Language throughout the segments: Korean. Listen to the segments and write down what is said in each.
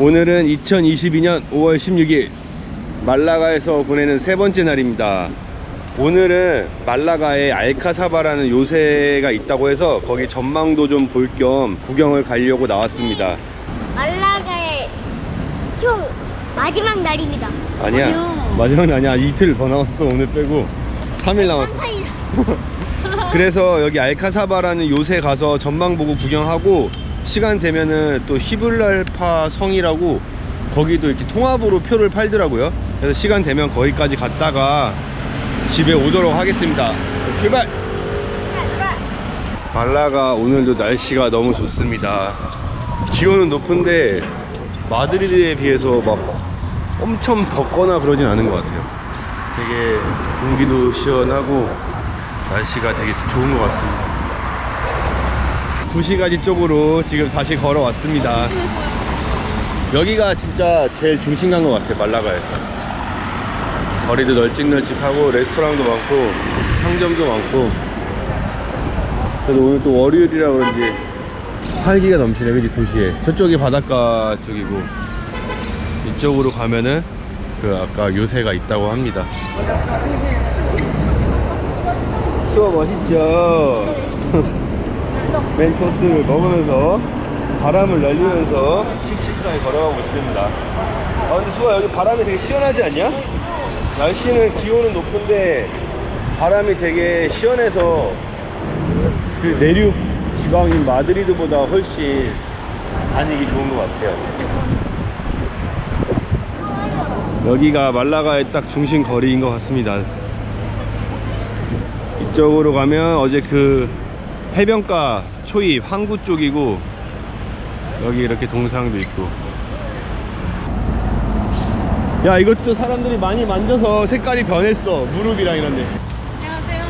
오늘은 2022년 5월 16일 말라가에서 보내는 세 번째 날입니다. 오늘은 말라가에 알카사바라는 요새가 있다고 해서 거기 전망도 좀 볼 겸 구경을 가려고 나왔습니다. 말라가의 총 마지막 날입니다. 아니야. 아니요. 마지막 날 아니야. 이틀 더 남았어. 오늘 빼고 3일 남았어. 그래서 여기 알카사바라는 요새 가서 전망 보고 구경하고 시간 되면은 또 히블랄파 성이라고 거기도 이렇게 통합으로 표를 팔더라고요. 그래서 시간 되면 거기까지 갔다가 집에 오도록 하겠습니다. 출발! 말라가 오늘도 날씨가 너무 좋습니다. 기온은 높은데 마드리드에 비해서 막 엄청 덥거나 그러진 않은 것 같아요. 되게 공기도 시원하고 날씨가 되게 좋은 것 같습니다. 구시가지 쪽으로 지금 다시 걸어왔습니다. 여기가 진짜 제일 중심 간 것 같아요, 말라가에서. 거리도 널찍널찍하고 레스토랑도 많고 상점도 많고 그래도 오늘 또 월요일이라 그런지 활기가 넘치네, 그지 도시에. 저쪽이 바닷가 쪽이고 이쪽으로 가면은 그 아까 요새가 있다고 합니다. 수업 멋있죠? 멘토스를 먹으면서 바람을 날리면서 씩씩하게 걸어가고 있습니다. 아 근데 수아 여기 바람이 되게 시원하지 않냐? 날씨는 기온은 높은데 바람이 되게 시원해서 그 내륙 지방인 마드리드보다 훨씬 다니기 좋은 것 같아요. 여기가 말라가의 딱 중심 거리인 것 같습니다. 이쪽으로 가면 어제 그 해변가 초입 항구 쪽이고 여기 이렇게 동상도 있고. 야 이것도 사람들이 많이 만져서 색깔이 변했어. 무릎이랑 이런데. 안녕하세요.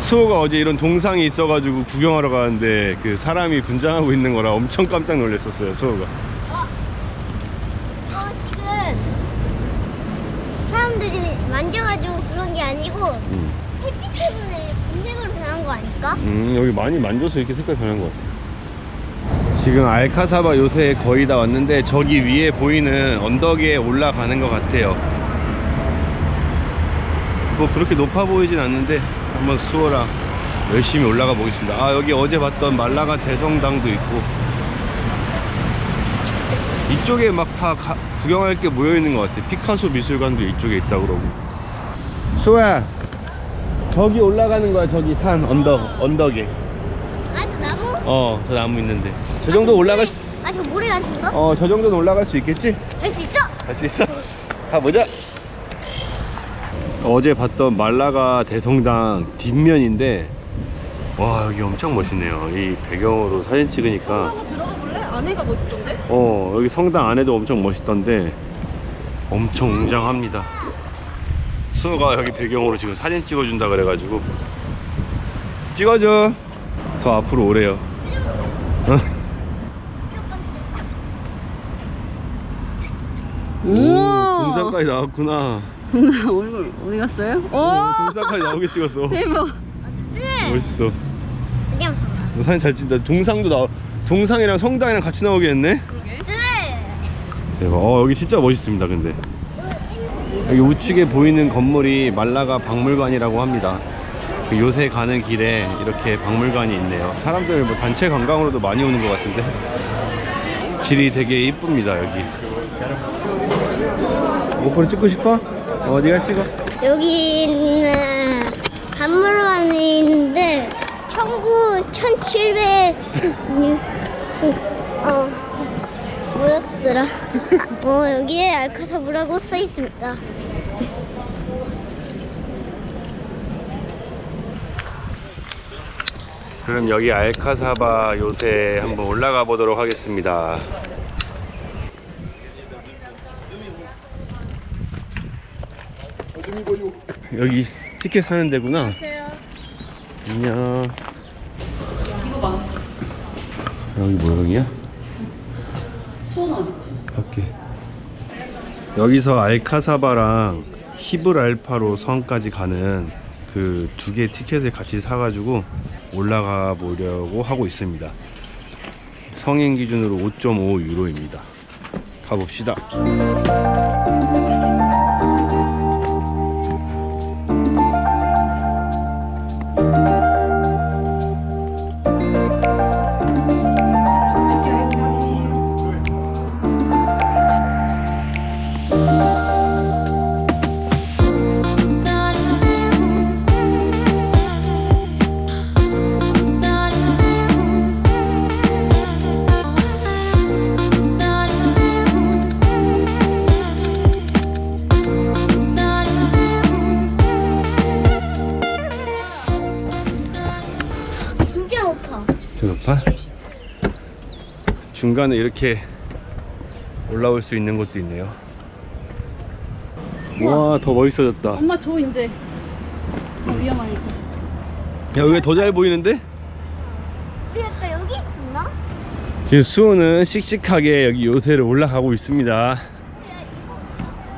수호가 어제 이런 동상이 있어가지고 구경하러 가는데 그 사람이 분장하고 있는 거라 엄청 깜짝 놀랐었어요 수호가. 어, 지금 사람들이 만져가지고 그런 게 아니고 음. 햇빛 때문에 분쟁으로 변한 거 아닐까? 음, 여기 많이 만져서 이렇게 색깔 변한 것 같아. 지금 알카사바 요새 거의 다 왔는데 저기 위에 보이는 언덕에 올라가는 것 같아요. 뭐 그렇게 높아 보이진 않는데 한번 수호랑 열심히 올라가 보겠습니다. 아 여기 어제 봤던 말라가 대성당도 있고 이쪽에 막 다 구경할 게 모여 있는 것 같아. 피카소 미술관도 이쪽에 있다 그러고. 수호야, 저기 올라가는 거야 저기 산 언덕 언덕에. 아, 저 나무? 어, 저 나무 있는데. 저 정도 올라갈 수, 아, 저 모래 같은 거? 어, 저 정도는 올라갈 수 있겠지? 할 수 있어? 할 수 있어? 가보자. 어제 봤던 말라가 대성당 뒷면인데, 와, 여기 엄청 멋있네요. 이 배경으로 사진 찍으니까, 한번 들어가 볼래? 안에가 멋있던데? 어, 여기 성당 안에도 엄청 멋있던데, 엄청 웅장합니다. 수호가 여기 배경으로 지금 사진 찍어준다 그래가지고, 찍어줘. 더 앞으로 오래요. 어? 오, 동상까지 나왔구나. 동상 얼굴 어디 갔어요? 오, 오, 동상까지 나오게 찍었어. 대박. 네. 멋있어. 너 사진 잘 찍다. 동상도 나 동상이랑 성당이랑 같이 나오겠네. 그러게. 네. 대박. 어 여기 진짜 멋있습니다. 근데 여기 우측에 보이는 건물이 말라가 박물관이라고 합니다. 그 요새 가는 길에 이렇게 박물관이 있네요. 사람들 뭐 단체 관광으로도 많이 오는 것 같은데 길이 되게 이쁩니다 여기. 오프로 찍고 싶어? 어, 네가 찍어. 여기는 박물관이 있는데 1900 1700 어 뭐였 더라? 아, 어 여기에 알카사부라고 써 있습니다. 그럼 여기 알카사바 요새 한번 올라가 보도록 하겠습니다. 여기 티켓 사는 데구나. 안녕. 여기 모형이야? 수원 어딨지? 밖에. 여기서 알카사바랑 히브랄파로 성까지 가는 그 두개 티켓을 같이 사가지고 올라가 보려고 하고 있습니다. 성인 기준으로 5.5 유로입니다. 가봅시다. 중간에 이렇게 올라올 수 있는 곳도 있네요. 와, 더 멋있어졌다. 야, 엄마 줘 이제. 어, 위험하니까. 여기가 더잘 보이는데? 우리 아까 여기 있었나? 지금 수호는 씩씩하게 여기 요새를 올라가고 있습니다.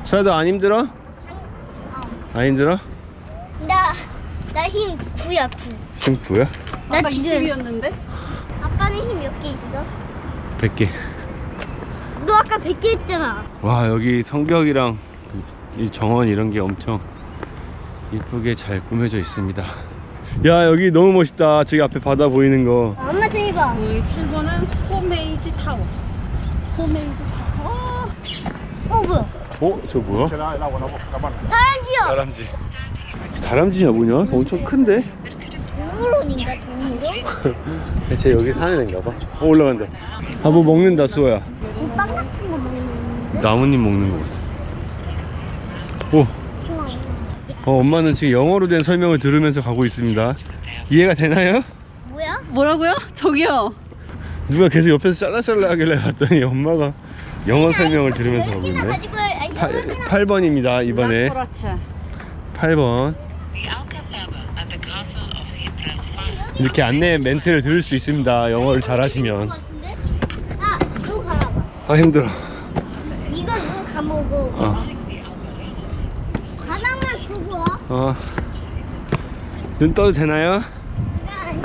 수아도 안 힘들어? 어. 안 힘들어? 나, 나힘 9야, 9. 심프야? 나 아까 지금 20이었는데? 아빠는 힘 몇 개 있어? 100개. 너 아까 100개 했잖아. 와, 여기 성벽이랑 이 정원 이런 게 엄청 이쁘게 잘 꾸며져 있습니다. 야, 여기 너무 멋있다. 저기 앞에 바다 보이는 거. 엄마 저기 봐. 여기 7번은 홈메이지 타워. 홈메이지 타워. 어, 어, 뭐야? 어? 저 뭐야? 다람쥐요. 다람쥐. 다람쥐냐 뭐냐? 엄청 큰데? 동물원인가, 동물원? 대체 여기 사는 애인가 봐. 어, 올라간다. 아, 뭐 먹는다, 수호야. 빵 같은 거 먹는 나뭇잎 먹는 거 같아. 오, 좋아. 어, 엄마는 지금 영어로 된 설명을 들으면서 가고 있습니다. 이해가 되나요? 뭐야? 뭐라고요? 저기요. 누가 계속 옆에서 짤랑짤랑 하길래 봤더니 엄마가 영어 설명을 들으면서 가고 있네. 가지고 파, 여기나 8번입니다, 이번에. 라코라체. 8번. The Alcazaba at the castle of Gibraltar. 이렇게 안내 멘트를 들을 수 있습니다. 영어를 잘하시면. 아, 힘들어. 이거 눈 감고 어, 바닥만 보고 와. 어. 눈 떠도 되나요? 아니야.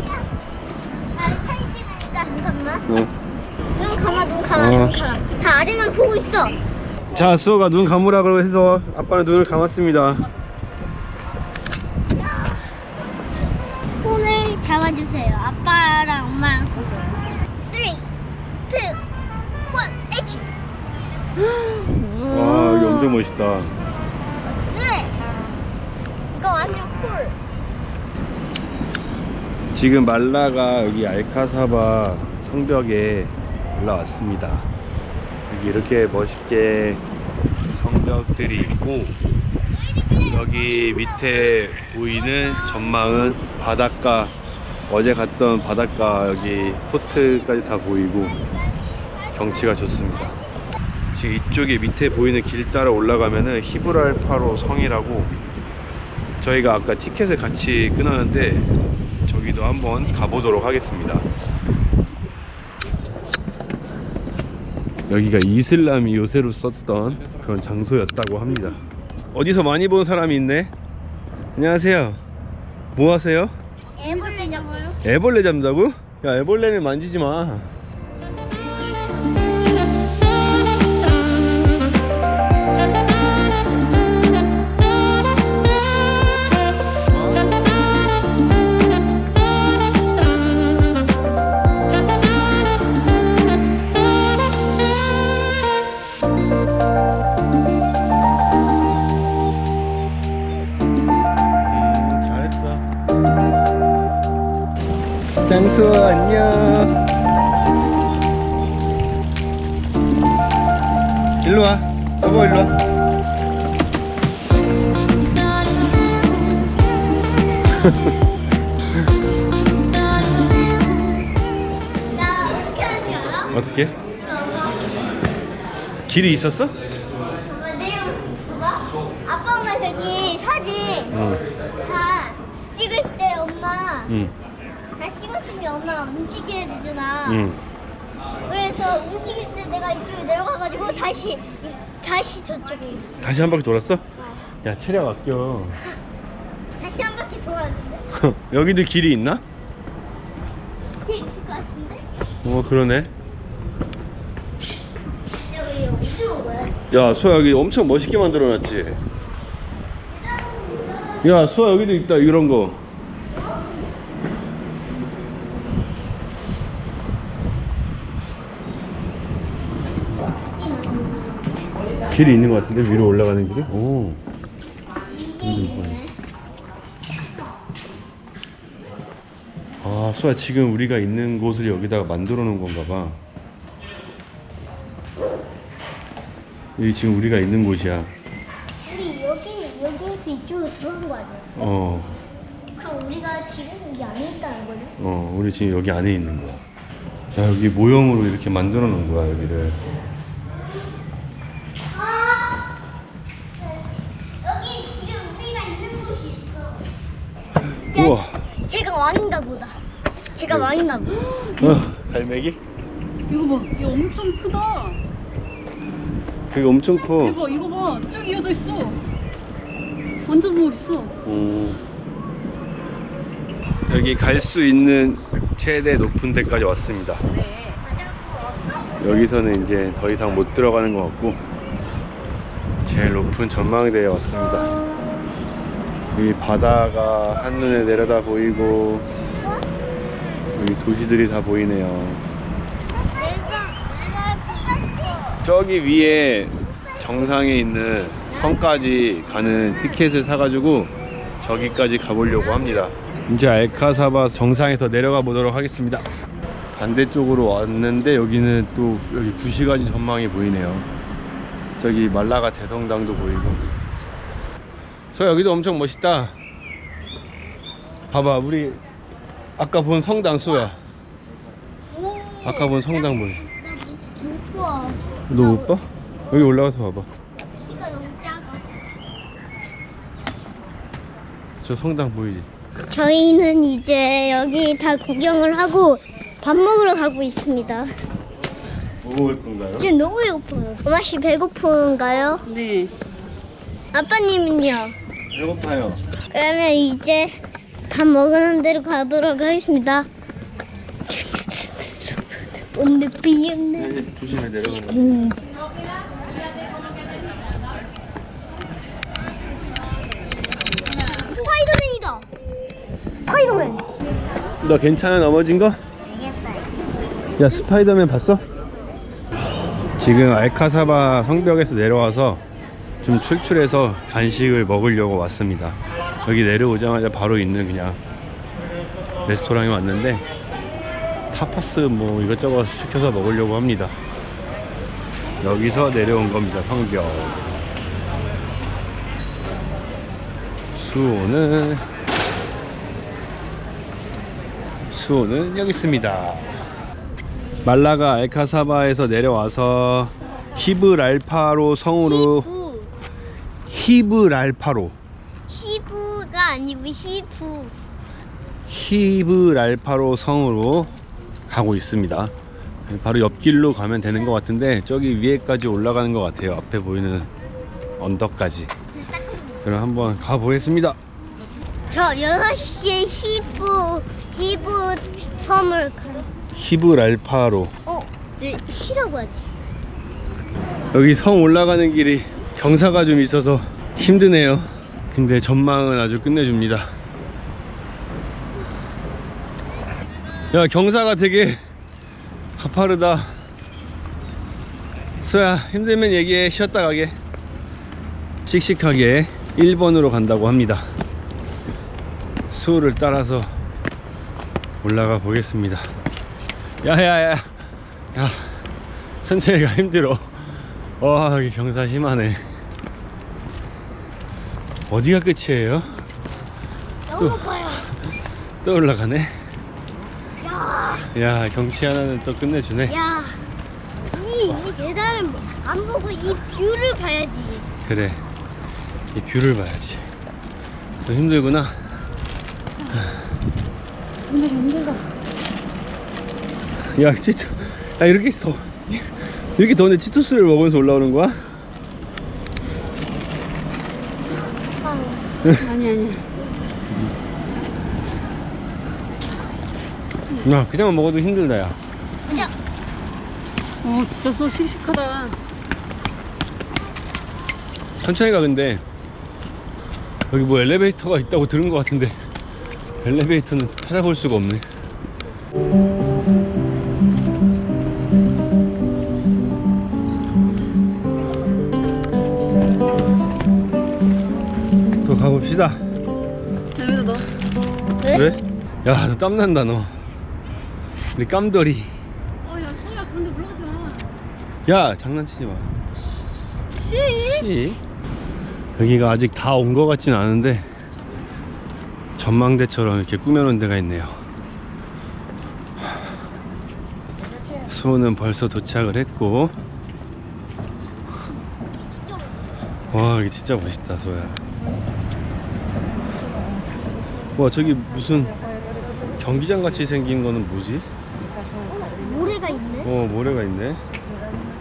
나 사진 찍으니까 잠깐만. 어. 눈 감아, 눈 감아, 어. 눈 감아. 다 아래만 보고 있어. 자, 수호가 눈 감으라고 해서 아빠는 눈을 감았습니다. 손을 잡아주세요. 아빠랑 엄마랑 손. 3, 와, 여기 엄청 멋있다. 네. 이거 완전 쿨. 지금 말라가 여기 알카사바 성벽에 올라왔습니다. 여기 이렇게 멋있게 성벽들이 있고 여기 밑에 보이는 전망은 바닷가 어제 갔던 바닷가 여기 포트까지 다 보이고 경치가 좋습니다. 지금 이쪽에 밑에 보이는 길 따라 올라가면은 히브랄파로 성이라고 저희가 아까 티켓을 같이 끊었는데 저기도 한번 가보도록 하겠습니다. 여기가 이슬람이 요새로 썼던 그런 장소였다고 합니다. 어디서 많이 본 사람이 있네? 안녕하세요. 뭐 하세요? 애벌레 잡아요? 애벌레 잡는다고? 야 애벌레는 만지지 마. 장수 안녕. 일로 와. 여보 일로 와. 나 어떻게 하는지 알아? 어떻게? 길이 있었어? 봐봐, 내용 봐봐. 아빠 엄마 저기 사진 응. 다 찍을 때 엄마 응. 다 찍었으면 엄마 움직여야 되잖아. 응. 그래서 움직일 때 내가 이쪽에 내려가가지고 다시 이- 다시 저쪽으로 다시 한 바퀴 돌았어? 어. 야 체력 아껴. 다시 한 바퀴 돌았는데 여기도 길이 있나? 뒤에 있을 것 같은데 어 그러네. 거야? 야 수아 여기 엄청 멋있게 만들어놨지 야 수아 여기도 있다 이런 거 길이 있는 것 같은데 위로 올라가는 길이? 오. 아, 수아 지금 우리가 있는 곳을 여기다가 만들어 놓은 건가 봐. 여기 지금 우리가 있는 곳이야. 우리 여기 여기에서 이쪽으로 들어온 거 아니야? 어, 그럼 우리가 지금 여기 안에 있다는 거네? 어, 우리 지금 여기 안에 있는 거야. 야, 여기 모형으로 이렇게 만들어 놓은 거야, 여기를. 아! 여기 지금 우리가 있는 곳이 있어. 우와. 제가 왕인가 보다. 제가 왕인가 보다. 어, 갈매기? 이거 봐. 이거 엄청 크다. 그게 엄청 커. 대박. 이거 봐. 쭉 이어져 있어. 완전 멋있어. 음. 여기 갈 수 있는 최대 높은 데까지 왔습니다. 네. 여기서는 이제 더 이상 못 들어가는 것 같고 제일 높은 전망대에 왔습니다. 여기 바다가 한눈에 내려다 보이고 여기 도시들이 다 보이네요. 저기 위에 정상에 있는 성까지 가는 티켓을 사가지고 저기까지 가보려고 합니다. 이제 알카사바 정상에서 내려가 보도록 하겠습니다. 반대쪽으로 왔는데 여기는 또 여기 구시가지 전망이 보이네요. 저기 말라가 대성당도 보이고. 저 여기도 엄청 멋있다. 봐봐, 우리 아까 본 성당 수야. 아까 본 성당 보여. 못 봐. 너못 봐? 여기 올라가서 봐봐. 키가 너무 작아. 저 성당 보이지? 저희는 이제 여기 다 구경을 하고 밥 먹으러 가고 있습니다. 뭐 먹을 건가요? 지금 너무 배고파요. 엄마 씨 배고픈가요? 네. 아빠님은요? 배고파요. 그러면 이제 밥 먹는 데로 가도록 하겠습니다. 엄마 비었네. 네, 조심해 내려가는 거. 음. 스파이더맨이다. 스파이더맨. 너 괜찮아 넘어진 거? 야 스파이더맨 봤어? 지금 알카사바 성벽에서 내려와서 좀 출출해서 간식을 먹으려고 왔습니다. 여기 내려오자마자 바로 있는 그냥 레스토랑에 왔는데 타파스 뭐 이것저것 시켜서 먹으려고 합니다. 여기서 내려온 겁니다. 성벽. 수호는 수호는 여기 있습니다. 말라가 알카사바에서 내려와서 히브랄파로 성으로. 히브랄파로 시부가 아니고 시부. 히브랄파로 성으로 가고 있습니다. 바로 옆길로 가면 되는 것 같은데 저기 위에까지 올라가는 것 같아요. 앞에 보이는 언덕까지. 그럼 한번 가보겠습니다. 저 6시에 히브 히브 섬을 가. 히브랄파로 어, 왜 시라고 하지? 여기 성 올라가는 길이 경사가 좀 있어서 힘드네요. 근데 전망은 아주 끝내줍니다. 야, 경사가 되게 가파르다. 수야, 힘들면 얘기해. 쉬었다 가게. 씩씩하게 1번으로 간다고 합니다. 수를 따라서 올라가 보겠습니다. 야야야, 야, 천천히 가 힘들어. 와 여기 경사 심하네 어디가 끝이에요? 너무 높아요. 또 올라가네 야, 야 경치 하나는 또 끝내주네 야, 이, 이 계단을 안 보고 이 뷰를 봐야지. 그래 이 뷰를 봐야지 좀 힘들구나 힘들어, 힘들어. 야 치토 야 이렇게 더 이렇게 더운데 치토스를 먹으면서 올라오는 거야? 어. 아니, 아니. 야 그냥 먹어도 힘들다 야 가자. 어, 진짜 소 씩씩하다. 천천히 가 근데 여기 뭐 엘리베이터가 있다고 들은 것 같은데 엘리베이터는 찾아볼 수가 없네 그래? 야 너 땀난다 너 우리 깜돌이 어, 야, 소야, 그런데 올라가지 마. 야 장난치지 마 씨! 씨. 여기가 아직 다 온 것 같진 않은데 전망대처럼 이렇게 꾸며놓은 데가 있네요. 수호는 벌써 도착을 했고 와 여기 진짜 멋있다 소야. 와 저기 무슨 경기장 같이 생긴 거는 뭐지? 어, 모래가 있네. 어 모래가 있네.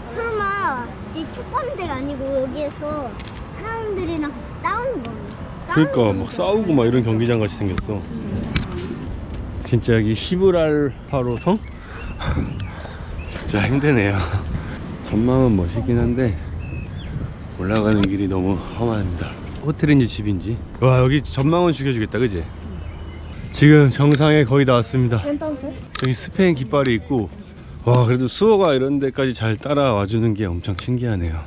설마 이 축구하는 데가 아니고 여기에서 사람들이랑 같이 싸우는 거네. 그러니까 막 싸우고 막 이런 경기장 같이 생겼어. 진짜 여기 히브랄파로 성? 진짜 힘드네요. 전망은 멋있긴 한데 올라가는 길이 너무 험합니다. 호텔인지 집인지. 와 여기 전망은 죽여주겠다, 그지? 지금 정상에 거의 다 왔습니다. 저기 스페인 깃발이 있고 와 그래도 수호가 이런 데까지 잘 따라와 주는 게 엄청 신기하네요.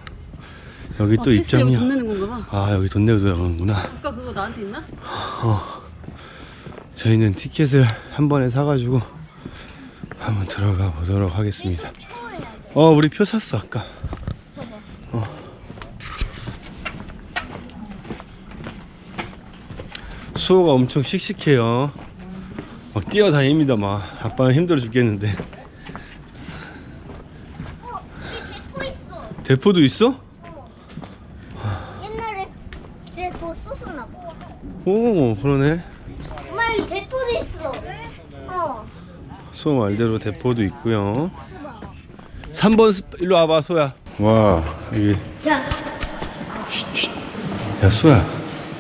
여기 또 어, 입장료. 돈 내는 건가 봐. 아 여기 돈 내고 들어가는구나. 아까 그거 나한테 있나? 저희는 티켓을 한 번에 사가지고 한번 들어가 보도록 하겠습니다. 어, 우리 표 샀어 아까. 수호가 엄청 씩씩해요. 막 뛰어다닙니다 막. 아빠는 힘들어 죽겠는데. 어, 여기 대포 있어. 대포도 있어? 옛날에 대포 썼었나 봐. 오, 그러네. 엄마 여기 대포도 있어. 어. 수호 말대로 대포도 있고요. 3번 스... 일로 와봐 소야. 와, 여기 자, 야 수야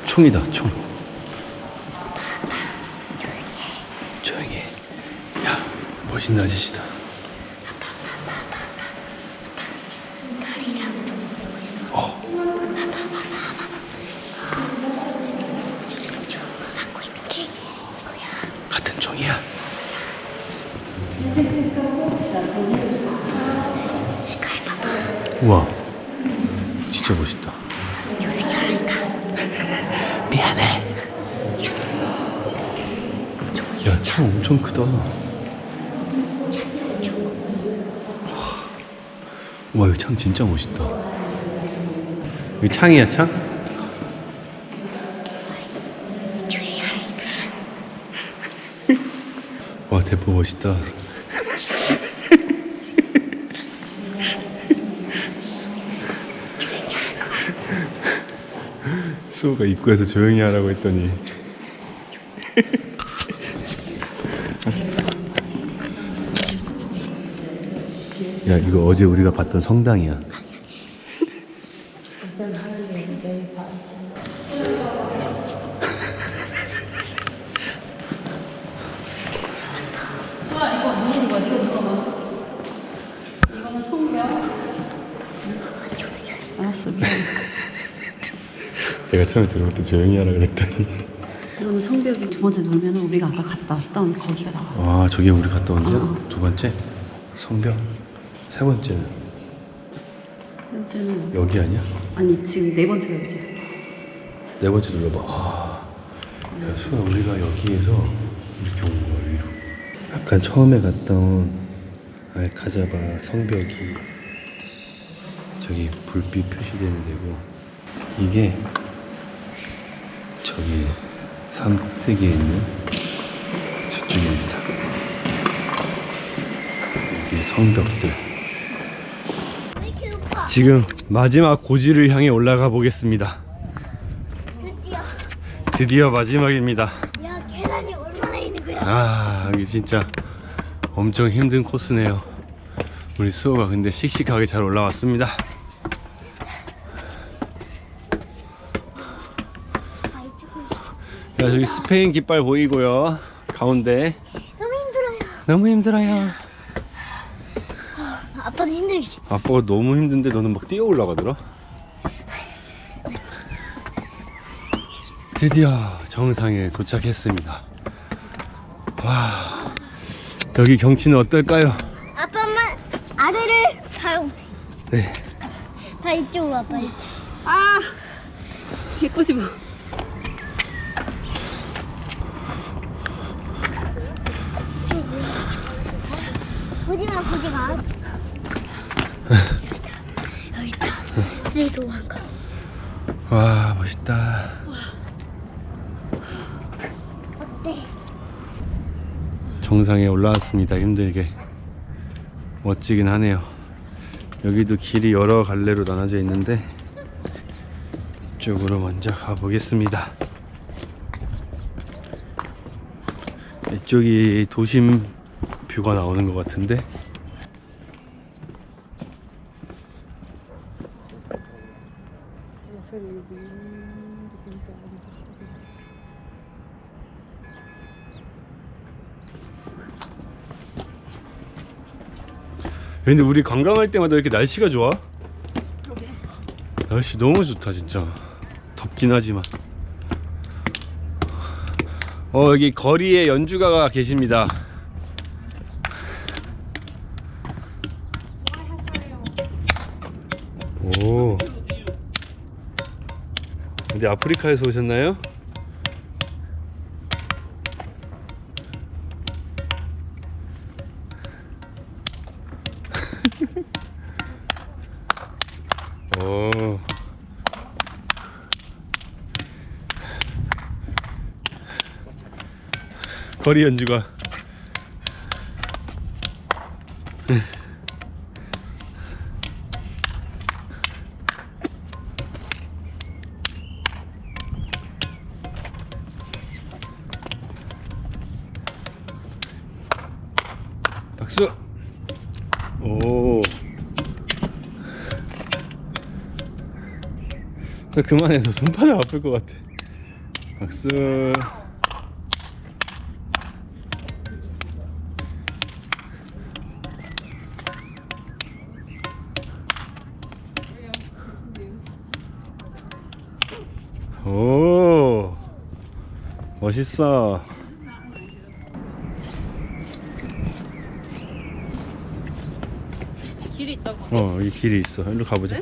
총이다 총 조용히 해. 야 멋있는 아저씨다 어. 우와 진짜 멋있다 미안해. 야, 창 엄청 크다. 와, 이거 창 진짜 멋있다. 이거 창이야, 창? 와, 대포 멋있다. 수호가 입구에서 조용히 하라고 했더니 이거 어제 우리가 봤던 성당이야. 알았어, 미안. 내가 처음에 들어올 때 조용히 하라 그랬더니 이거는 성벽이 두 번째 누르면 우리가 아까 갔다 왔던 거기가 나와. 아 저기 우리 갔다 온 데야? 어. 두 번째? 성벽? 세 번째는 세 번째는 여기 아니야? 아니 지금 네 번째가 여기야. 네 번째 눌러봐 아, 야 수아 우리가 여기에서 이렇게 온 거야 위로 아까 처음에 갔던 알카자바 성벽이 저기 불빛 표시되는 데고 이게 저기 산 꼭대기에 있는 저쪽입니다 여기 성벽들? 지금 마지막 고지를 향해 올라가 보겠습니다. 드디어. 드디어 마지막입니다. 야, 계단이 얼마나 있는 거야? 아 여기 진짜 엄청 힘든 코스네요. 우리 수호가 근데 씩씩하게 잘 올라왔습니다. 야 저기 스페인 깃발 보이고요. 가운데. 너무 힘들어요. 너무 힘들어요 아빠가 너무 힘든데 너는 막 뛰어 올라가더라 드디어 정상에 도착했습니다. 와, 여기 경치는 어떨까요? 아빠만 아래를 바로 네. 다 이쪽으로 와봐. 이쪽. 아! 개꼬집어. 보지 마, 보지 마. 여기 있 다. 쓰레기 도한 거. 와, 멋있다. 어때? 정상에 올라왔습니다. 힘들게. 멋지긴 하네요. 여기도 길이 여러 갈래로 나눠져 있는데 이쪽으로 먼저 가보겠습니다. 이쪽이 도심 뷰가 나오는 것 같은데 근데 우리 관광할 때마다 이렇게 날씨가 좋아? 날씨 너무 좋다 진짜. 덥긴 하지만. 어 여기 거리에 연주가가 계십니다. 오. 어디 아프리카에서 오셨나요? 거리 연주가. 박수. 오. 너 그만해 너 손바닥 아플 것 같아 박수 멋있어 길이 있다고. 어 여기 길이 있어 일로 가보자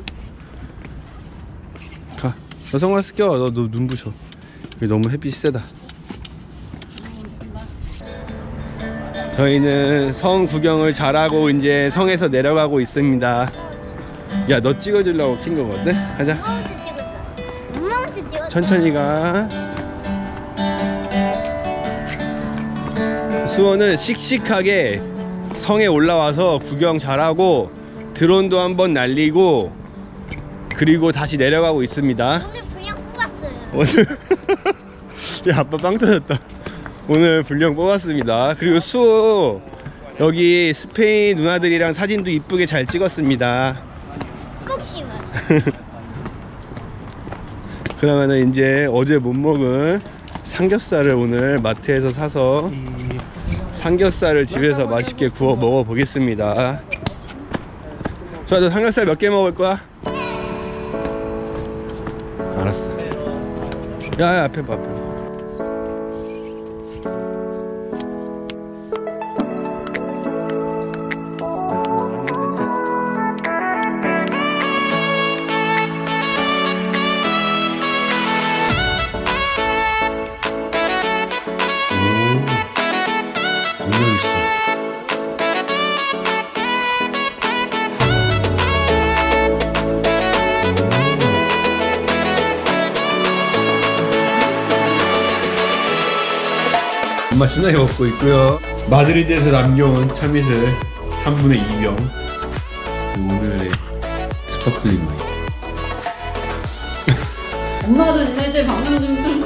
가. 너 선글라스 껴. 너, 너 눈부셔. 여기 너무 햇빛이 세다. 저희는 성 구경을 잘하고 이제 성에서 내려가고 있습니다. 야, 너 찍어주려고 킨 거거든? 가자. 엄마 찍었어. 천천히 가. 수원은 씩씩하게 성에 올라와서 구경 잘하고 드론도 한번 날리고 그리고 다시 내려가고 있습니다. 오늘 분량 뽑았어요. 오늘 야 아빠 빵 터졌다 오늘 분량 뽑았습니다 그리고 수호 여기 스페인 누나들이랑 사진도 이쁘게 잘 찍었습니다 혹시만. 그러면은 이제 어제 못 먹은 삼겹살을 오늘 마트에서 사서 삼겹살을 집에서 맛있게 구워 먹어 보겠습니다. 자, 너 삼겹살 몇 개 먹을 거야? 알았어. 야, 야 앞에 봐 앞에 신나게 먹고 있고요. 마드리드에서 남겨온 참이슬 3분의 2병. 오늘의 스파클링 와인. 엄마도 니네들 방송 좀 좀.